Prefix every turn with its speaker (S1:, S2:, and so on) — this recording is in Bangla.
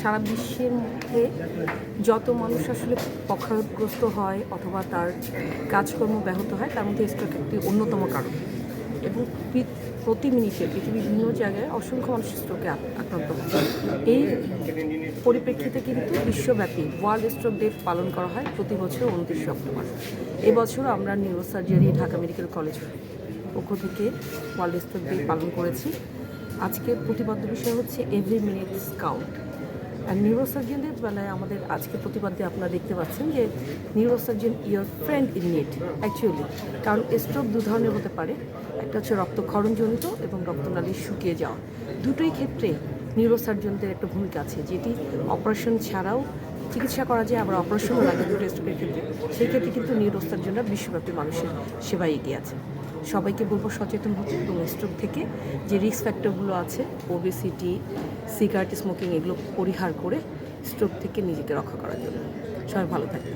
S1: সারা বিশ্বের মধ্যে যত মানুষ আসলে পক্ষাঘাতগ্রস্ত হয় অথবা তার কাজকর্ম ব্যাহত হয়, তার মধ্যে স্ট্রোক একটি অন্যতম কারণ। এবং প্রতি মিনিটে পৃথিবীর বিভিন্ন জায়গায় অসংখ্য মানুষ স্ট্রোকে আক্রান্ত হচ্ছে। এই পরিপ্রেক্ষিতে কিন্তু বিশ্বব্যাপী ওয়ার্ল্ড স্ট্রোক ডে পালন করা হয় প্রতি বছর উনত্রিশে অক্টোবর। এবছর আমরা neuro neurosurgery Dhaka medical college পক্ষ থেকে ওয়ার্ল্ড স্ট্রোক ডে পালন করেছি। আজকের প্রতিপাদ্য বিষয় হচ্ছে এভরি মিনিট স্কাউট আর নিউরোসার্জনদের বেলায় আমাদের আজকে প্রতিপাদ্যে আপনারা দেখতে পাচ্ছেন যে neurosurgeon your friend in need actually কারণ স্ট্রোক দু ধরনের হতে পারে। একটা হচ্ছে রক্তক্ষরণজনিত এবং রক্তনালী শুকিয়ে যাওয়া। দুটোই ক্ষেত্রে নিউরোসার্জনদের একটা ভূমিকা আছে, যেটি অপারেশন ছাড়াও চিকিৎসা করা যায়, আবার অপারেশনও লাগে দুটো স্ট্রোকের ক্ষেত্রে। সেই ক্ষেত্রে কিন্তু নিউরোসার্জনরা বিশ্বব্যাপী মানুষের সেবায় এগিয়ে আছে। সবাইকে বলব সচেতন হতে এবং স্ট্রোক থেকে যে রিস্ক ফ্যাক্টরগুলো আছে ওবেসিটি সিগারেট স্মোকিং এগুলো পরিহার করে স্ট্রোক থেকে নিজেকে রক্ষা করার জন্য। সবাই ভালো থাকবে